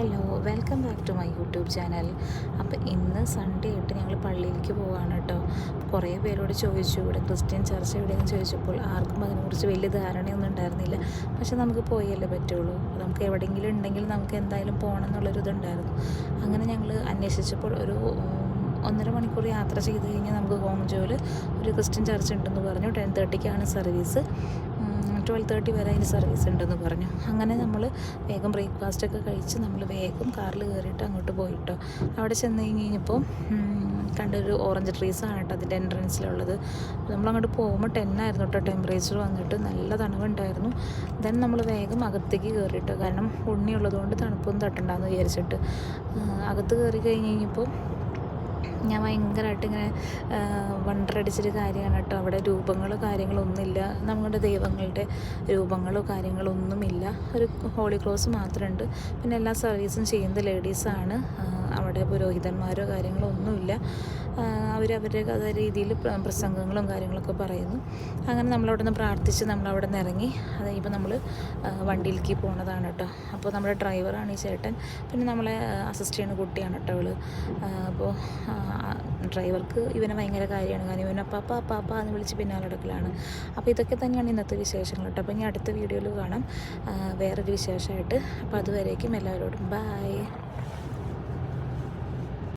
Hello welcome back to my YouTube channel അപ്പോൾ ഇന്ന് Sunday ആയിട്ട് ഞങ്ങൾ പള്ളിയിലേക്ക് പോവാണ് കേട്ടോ കുറേ പേരോട് ചോദിച്ചു ഇവിടെ ക്രിസ്ത്യൻ ചർച്ച എവിടെയെന്ന് ചോദിച്ചപ്പോൾ ആർക്കും അതിനെക്കുറിച്ച് വലിയ ധാരണയൊന്നും ഉണ്ടായിരുന്നില്ല. പക്ഷെ നമുക്ക് പോയല്ലേ പറ്റുള്ളൂ. നമുക്ക് എവിടെയെങ്കിലും ഉണ്ടെങ്കിൽ നമുക്ക് എന്തായാലും പോകണം എന്നുള്ളൊരു ഇതുണ്ടായിരുന്നു അങ്ങനെ ഞങ്ങൾ അന്വേഷിച്ചപ്പോൾ ഒരു ഒന്നര മണിക്കൂർ യാത്ര ചെയ്ത് കഴിഞ്ഞാൽ നമുക്ക് ഹോങ്ജോയിൽ ഒരു ക്രിസ്ത്യൻ ചർച്ച് ഉണ്ടെന്ന് പറഞ്ഞു. ടെൻ തേർട്ടിക്കാണ് സർവീസ്. ട്വൽവ് തേർട്ടി വരെ അതിന് സർവീസ് ഉണ്ടെന്ന് പറഞ്ഞു. അങ്ങനെ നമ്മൾ വേഗം ബ്രേക്ക്ഫാസ്റ്റ് ഒക്കെ കഴിച്ച് നമ്മൾ വേഗം കാറിൽ കയറിയിട്ട് അങ്ങോട്ട് പോയിട്ടോ. അവിടെ ചെന്ന് കഴിഞ്ഞ് കഴിഞ്ഞപ്പോൾ കണ്ടൊരു ഓറഞ്ച് ട്രീസാണ് കേട്ടോ അതിന്റെ എൻട്രൻസിലുള്ളത് നമ്മളങ്ങോട്ട് പോകുമ്പോൾ ടെൻ ആയിരുന്നു കേട്ടോ ടെമ്പറേച്ചർ വന്നിട്ട്. നല്ല തണുവുണ്ടായിരുന്നു. ദെൻ നമ്മൾ വേഗം അകത്തേക്ക് കയറിയിട്ടോ. കാരണം ഉണ്ണിയുള്ളതുകൊണ്ട് തണുപ്പൊന്നും തട്ടണ്ടെന്ന് വിചാരിച്ചിട്ട്. അകത്ത് കയറി കഴിഞ്ഞ് കഴിഞ്ഞപ്പോൾ ഞാൻ ഭയങ്കരമായിട്ട് ഇങ്ങനെ വണ്ടറടിച്ചൊരു കാര്യമാണ് കേട്ടോ. അവിടെ രൂപങ്ങളോ കാര്യങ്ങളോ ഒന്നുമില്ല. നമ്മുടെ ദൈവങ്ങളുടെ രൂപങ്ങളോ കാര്യങ്ങളോ ഒന്നുമില്ല. ഒരു ഹോളി ക്രോസ് മാത്രമുണ്ട്. പിന്നെ എല്ലാ സർവീസും ചെയ്യുന്നത് ലേഡീസാണ് അവിടെ പുരോഹിതന്മാരോ കാര്യങ്ങളോ ഒന്നുമില്ല. അവർ അവരുടെ രീതിയിൽ പ്രസംഗങ്ങളും കാര്യങ്ങളൊക്കെ പറയുന്നു. അങ്ങനെ നമ്മളവിടെ നിന്ന് പ്രാർത്ഥിച്ച് നമ്മളവിടെ നിന്ന് ഇറങ്ങി. അത് ഇപ്പോൾ നമ്മൾ വണ്ടിയിലേക്ക് പോണതാണ് കേട്ടോ. അപ്പോൾ നമ്മുടെ ഡ്രൈവറാണ് ഈ ചേട്ടൻ. പിന്നെ നമ്മളെ അസിസ്റ്റ് ചെയ്യുന്ന കുട്ടിയാണ് കേട്ടോ അവൾ അപ്പോൾ ഡ്രൈവർക്ക് ഇവനെ ഭയങ്കര കാര്യമാണ്. കാരണം ഇവനെ പാപ്പ പാപ്പ എന്ന് വിളിച്ച് പിന്നാലെ നടക്കലാണ്. അപ്പോൾ ഇതൊക്കെ തന്നെയാണ് ഇന്നത്തെ വിശേഷങ്ങൾ കേട്ടോ. അപ്പോൾ ഇനി അടുത്ത വീഡിയോയിൽ കാണാം. വേറൊരു വിശേഷമായിട്ട്. അപ്പോൾ അതുവരേക്കും എല്ലാവരോടും. ബായ്